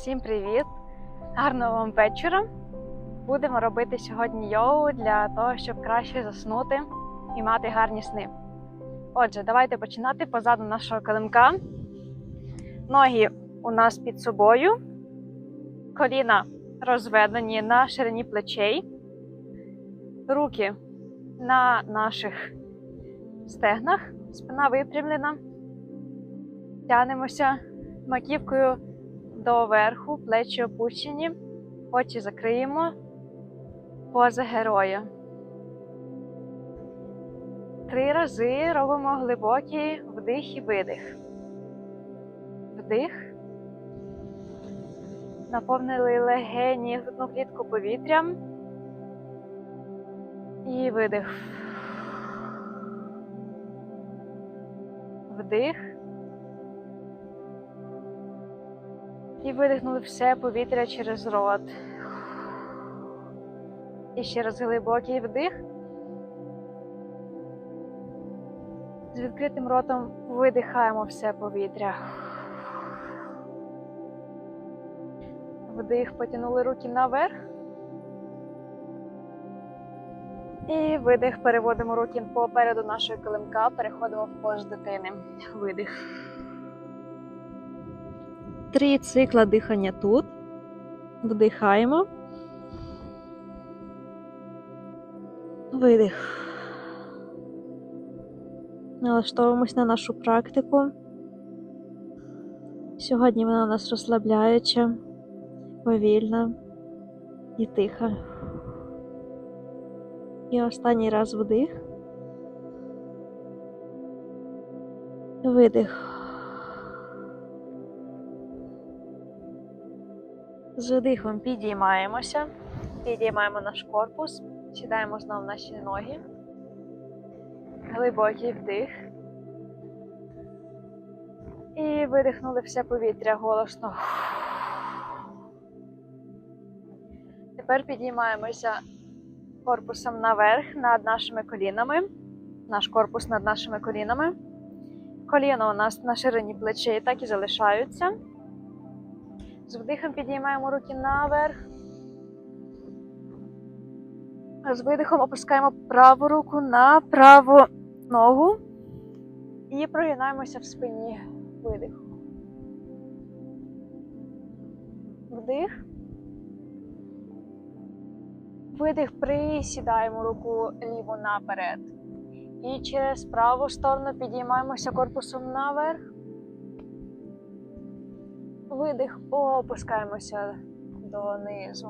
Всім привіт! Гарного вам вечора! Будемо робити сьогодні йогу для того, щоб краще заснути і мати гарні сни. Отже, давайте починати позаду нашого килимка. Ноги у нас під собою, коліна розведені на ширині плечей, руки на наших стегнах, спина випрямлена. Тянемося маківкою до верху, плечі опущені, очі закриємо, поза героя. Три рази робимо глибокий вдих і видих. Вдих. Наповнили легені грудну клітку повітрям. І видих. Вдих. І видихнули все повітря через рот. І ще раз глибокий вдих. З відкритим ротом видихаємо все повітря. Вдих, потягнули руки наверх. І видих, переводимо руки попереду нашого килимка, переходимо в поз дитини. Видих. Три цикла дихання тут. Вдихаємо. Видих. Налаштовуємось на нашу практику. Сьогодні вона у нас розслабляюча, повільна і тиха. І останній раз вдих. Видих. З видихом підіймаємося, підіймаємо наш корпус, сідаємо знову наші ноги. Глибокий вдих. І видихнули все повітря голосно. Тепер підіймаємося корпусом наверх над нашими колінами. Наш корпус над нашими колінами. Коліна у нас на ширині плечей так і залишаються. З вдихом підіймаємо руки наверх. З видихом опускаємо праву руку на праву ногу і прогинаємося в спині. Видих. Вдих. Видих, присідаємо руку ліву наперед. І через праву сторону підіймаємося корпусом наверх. Видих, опускаємося донизу.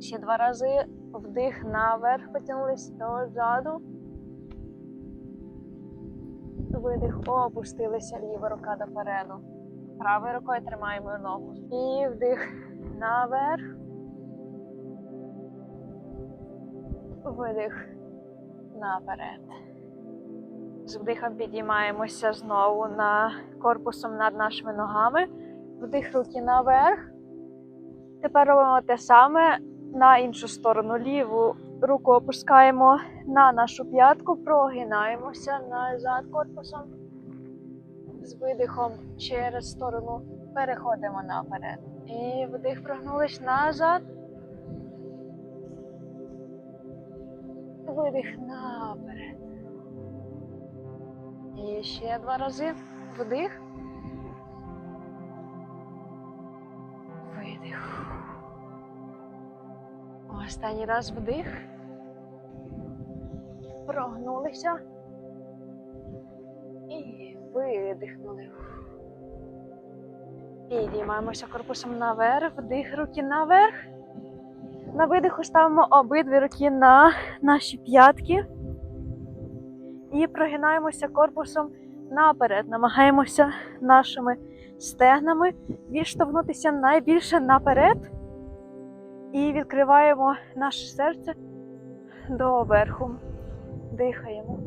Ще два рази вдих наверх, потягнулись дозаду. Видих, опустилися ліва рука допереду. Правою рукою тримаємо ногу. І вдих наверх. Видих наперед. З вдихом підіймаємося знову на корпусом над нашими ногами. Вдих руки наверх. Тепер робимо те саме на іншу сторону. Ліву руку опускаємо на нашу п'ятку, прогинаємося назад корпусом. З видихом через сторону переходимо наперед. І вдих прогнулись назад. Видих наперед. І ще два рази. Вдих. Видих. Останній раз вдих. Прогнулися. І видихнули. Підіймаємося корпусом наверх, вдих, руки наверх. На видиху ставимо обидві руки на наші п'ятки. І прогинаємося корпусом наперед. Намагаємося нашими стегнами відштовхнутися найбільше наперед. І відкриваємо наше серце до верху. Дихаємо.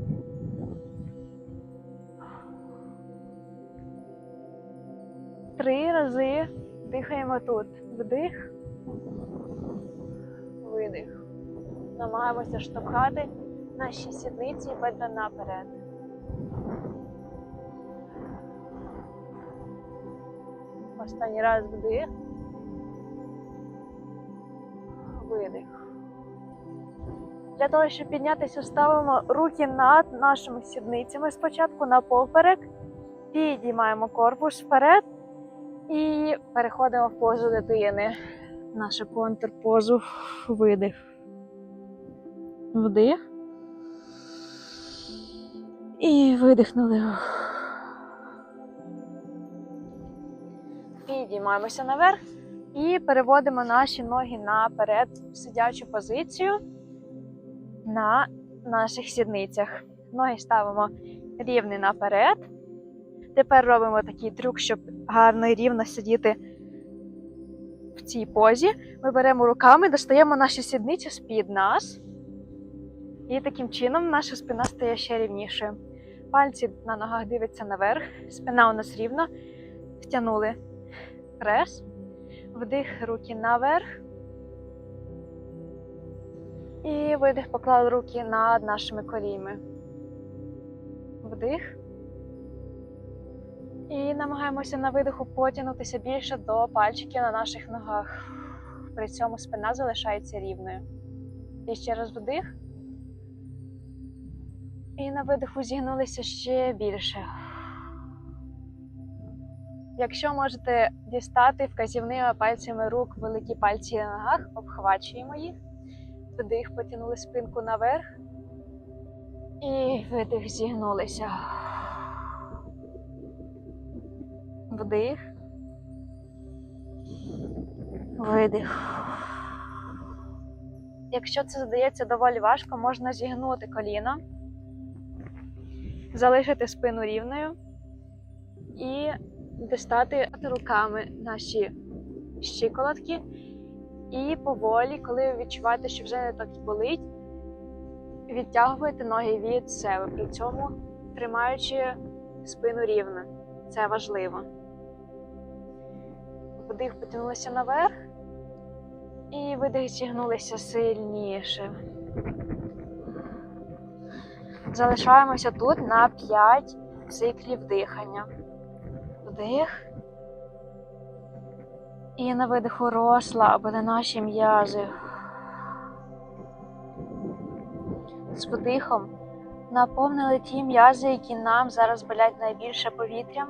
Три рази дихаємо тут. Вдих, видих. Намагаємося штовхати наші сідниці і бедра наперед. Останній раз вдих. Видих. Для того, щоб піднятися, ставимо руки над нашими сідницями. Спочатку на поперек, підіймаємо корпус вперед і переходимо в позу дитини. Наша контрпозу. Видих. Вдих. І видихнули. Підіймаємося наверх і переводимо наші ноги наперед в сидячу позицію на наших сідницях. Ноги ставимо рівні наперед. Тепер робимо такий трюк, щоб гарно і рівно сидіти в цій позі. Ми беремо руками, достаємо наші сідниці з-під нас. І таким чином наша спина стає ще рівнішою. Пальці на ногах дивляться наверх, спина у нас рівна. Втягнули прес, вдих руки наверх. І видих поклали руки над нашими коліми. Вдих. І намагаємося на видиху потягнутися більше до пальчиків на наших ногах. При цьому спина залишається рівною. І ще раз вдих. І на видиху зігнулися ще більше. Якщо можете дістати вказівними пальцями рук великі пальці на ногах, обхвачуємо їх. Вдих, потягнули спинку наверх. І видих, зігнулися. Вдих. Видих. Якщо це здається доволі важко, можна зігнути коліно, залишити спину рівною і дістати руками наші щиколотки. І поволі, коли ви відчуваєте, що вже не так болить, відтягуєте ноги від себе, при цьому тримаючи спину рівно. Це важливо. Вдих потягнулися наверх і видих зігнулися сильніше. Залишаємося тут на 5 циклів дихання. Вдих. І на видиху розслабили наші м'язи. З вдихом наповнили ті м'язи, які нам зараз болять найбільше повітрям.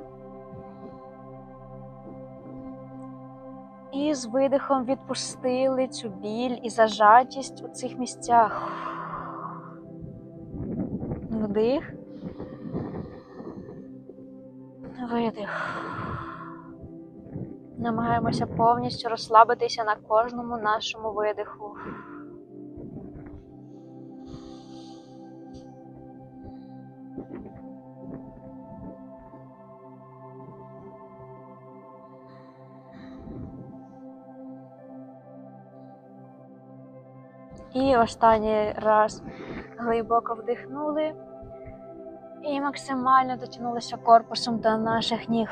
І з видихом відпустили цю біль і зажатість у цих місцях. Вдих. Видих. Намагаємося повністю розслабитися на кожному нашому видиху. І останній раз глибоко вдихнули і максимально дотягнулися корпусом до наших ніг.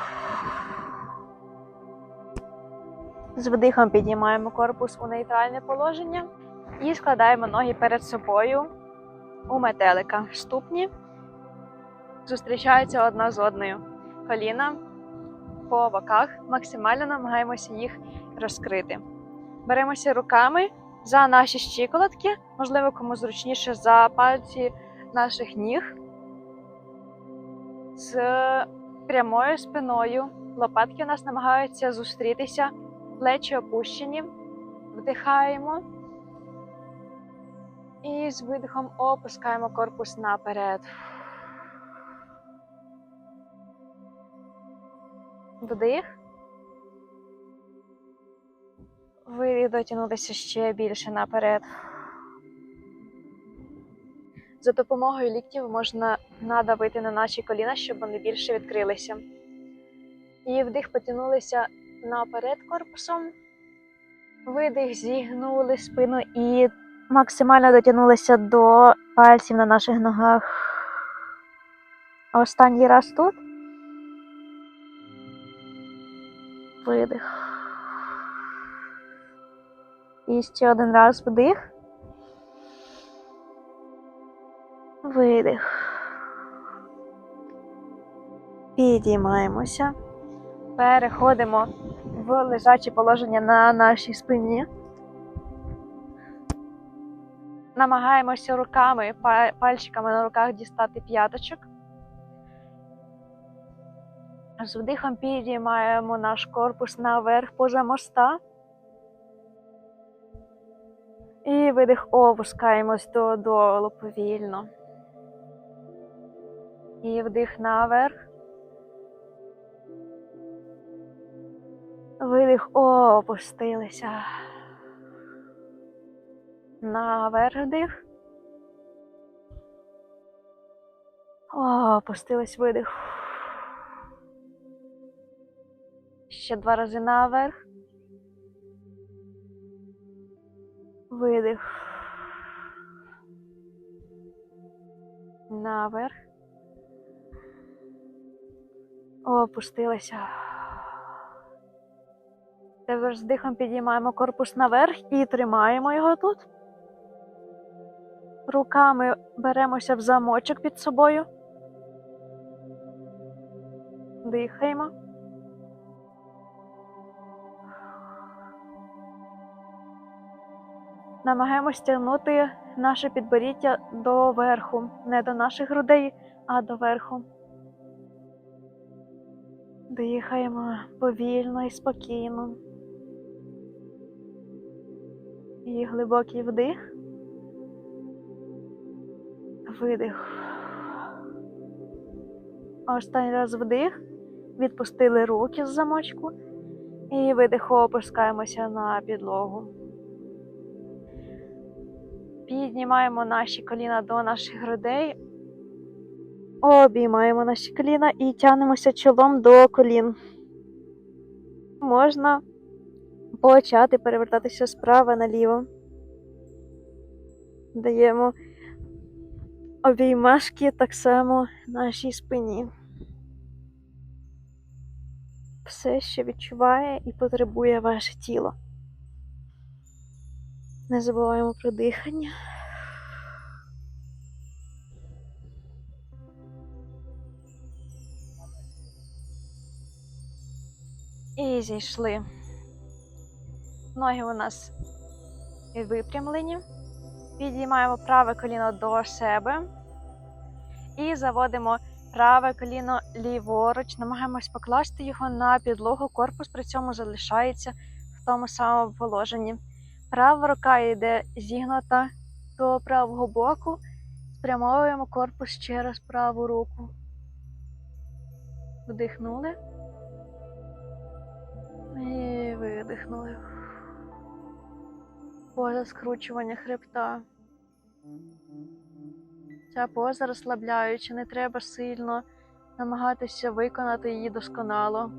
З вдихом піднімаємо корпус у нейтральне положення і складаємо ноги перед собою у метелика. Ступні зустрічаються одна з одною. Коліна по боках максимально намагаємося їх розкрити. Беремося руками за наші щиколотки, можливо, кому зручніше за пальці наших ніг. З прямою спиною. Лопатки у нас намагаються зустрітися, плечі опущені, вдихаємо. І з видихом опускаємо корпус наперед. Вдих. Видих дотягнулися ще більше наперед. За допомогою ліктів можна надавити на наші коліна, щоб вони більше відкрилися. І вдих потягнулися наперед корпусом. Видих, зігнули спину і максимально дотягнулися до пальців на наших ногах. Останній раз тут. Видих. І ще один раз вдих. Видих. Підіймаємося. Переходимо в лежаче положення на нашій спині. Намагаємося руками, пальчиками на руках дістати п'яточок. З вдихом підіймаємо наш корпус наверх поза моста. І видих опускаємось додолу повільно. І вдих наверх. Видих опустилися. Наверх вдих. Опустились видих. Ще два рази наверх. Видих. Наверх. Опустилися. Тепер з дихом підіймаємо корпус наверх і тримаємо його тут. Руками беремося в замочок під собою. Дихаємо. Намагаємось тягнути наше підборіддя до верху, не до наших грудей, а до верху. Дихаємо повільно і спокійно. І глибокий вдих. Видих. Останній раз вдих. Відпустили руки з замочку. І видих опускаємося на підлогу. Піднімаємо наші коліна до наших грудей. Обіймаємо наші коліна і тягнемося чолом до колін. Можна почати перевертатися справа наліво. Даємо обіймашки так само нашій спині. Все, що відчуває і потребує ваше тіло. Не забуваємо про дихання. Зійшли. Ноги у нас випрямлені. Підіймаємо праве коліно до себе і заводимо праве коліно ліворуч. Намагаємось покласти його на підлогу. Корпус при цьому залишається в тому самому положенні. Права рука йде зігнута до правого боку. Спрямовуємо корпус через праву руку. Вдихнули. І видихнули. Поза скручування хребта. Ця поза розслабляюча, не треба сильно намагатися виконати її досконало.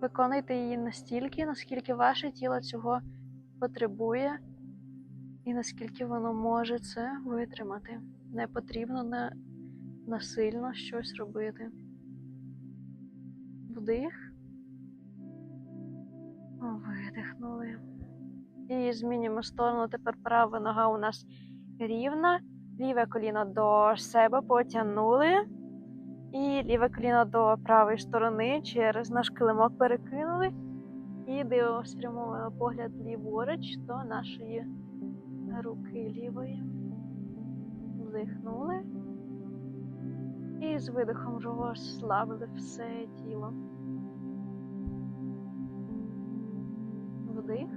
Виконуйте її настільки, наскільки ваше тіло цього потребує, і наскільки воно може це витримати. Не потрібно насильно щось робити. Вдих. Видихнули. І змінюємо сторону. Тепер права нога у нас рівна. Ліве коліно до себе потягнули. І ліве коліно до правої сторони через наш килимок перекинули. І дивимо, спрямовуємо погляд ліворуч до нашої руки лівої. Вдихнули. І з видихом розслабили все тіло. Вдих.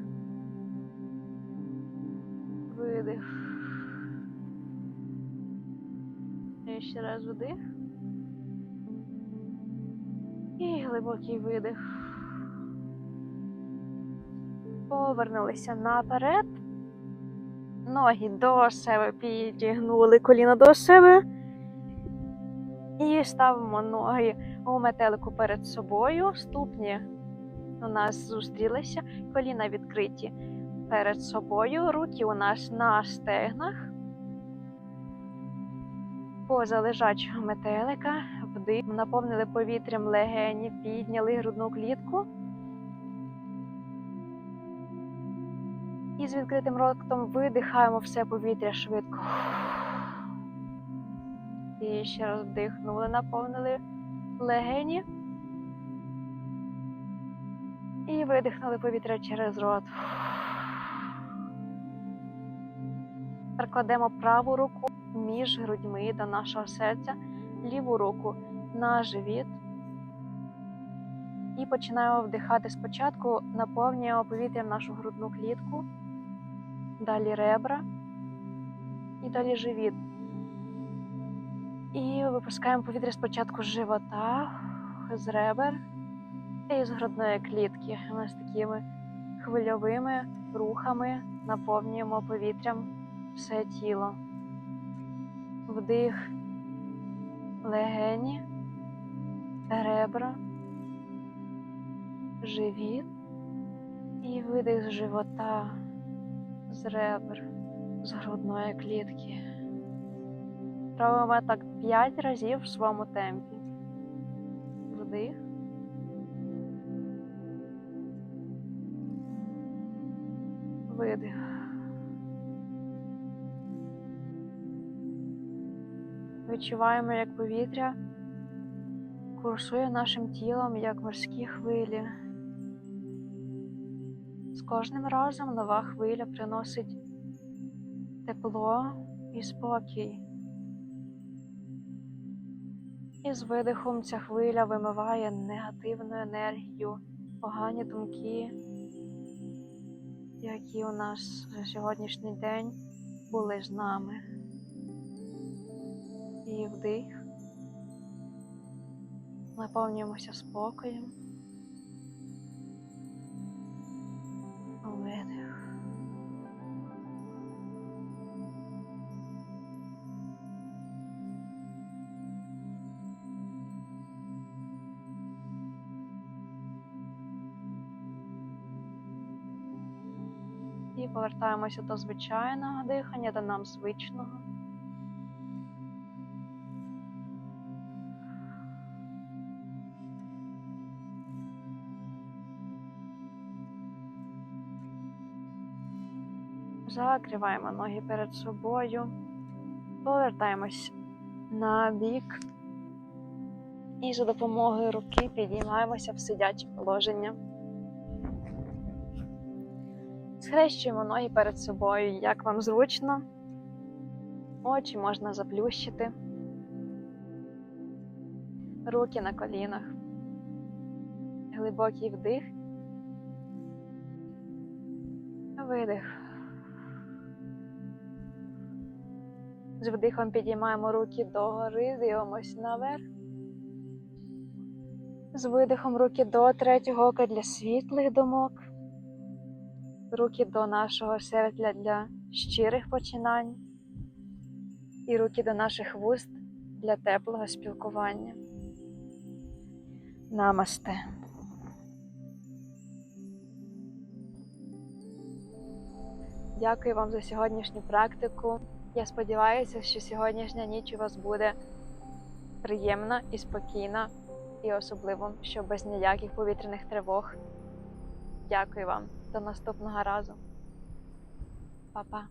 Видих. І ще раз вдих. І глибокий видих. Повернулися наперед. Ноги до себе підігнули коліна до себе. І ставимо ноги у метелику перед собою. Ступні у нас зустрілися, коліна відкриті перед собою, руки у нас на стегнах. Поза лежачого метелика, вдих, наповнили повітрям легені, підняли грудну клітку. І з відкритим ротом видихаємо все повітря швидко. І ще раз вдихнули, наповнили легені. І видихнули повітря через рот. Тепер кладемо праву руку між грудьми до нашого серця, ліву руку на живіт. І починаємо вдихати спочатку, наповнюємо повітрям нашу грудну клітку, далі ребра і далі живіт. І випускаємо повітря спочатку з живота, з ребер і з грудної клітки. Ми з такими хвильовими рухами наповнюємо повітрям все тіло. Вдих легені, ребра, живіт і видих з живота, з ребер, з грудної клітки. Робимо так 5 разів в своєму темпі. Вдих. Видих. Відчуваємо, як повітря курсує нашим тілом, як морські хвилі. З кожним разом нова хвиля приносить тепло і спокій. І з видихом ця хвиля вимиває негативну енергію, погані думки, які у нас за сьогоднішній день були з нами. І вдих. Наповнюємося спокоєм. І повертаємося до звичайного дихання, до нам звичного. Закриваємо ноги перед собою, повертаємось на бік і за допомогою руки підіймаємося в сидяче положення. Схрещуємо ноги перед собою, як вам зручно. Очі можна заплющити. Руки на колінах. Глибокий вдих. Видих. З вдихом підіймаємо руки догори, дивимось наверх. З видихом руки до третього ока для світлих думок. Руки до нашого серця для щирих починань. І руки до наших вуст для теплого спілкування. Намасте. Дякую вам за сьогоднішню практику. Я сподіваюся, що сьогоднішня ніч у вас буде приємна і спокійна, і особливо, що без ніяких повітряних тривог. Дякую вам. До наступного разу. Па-па.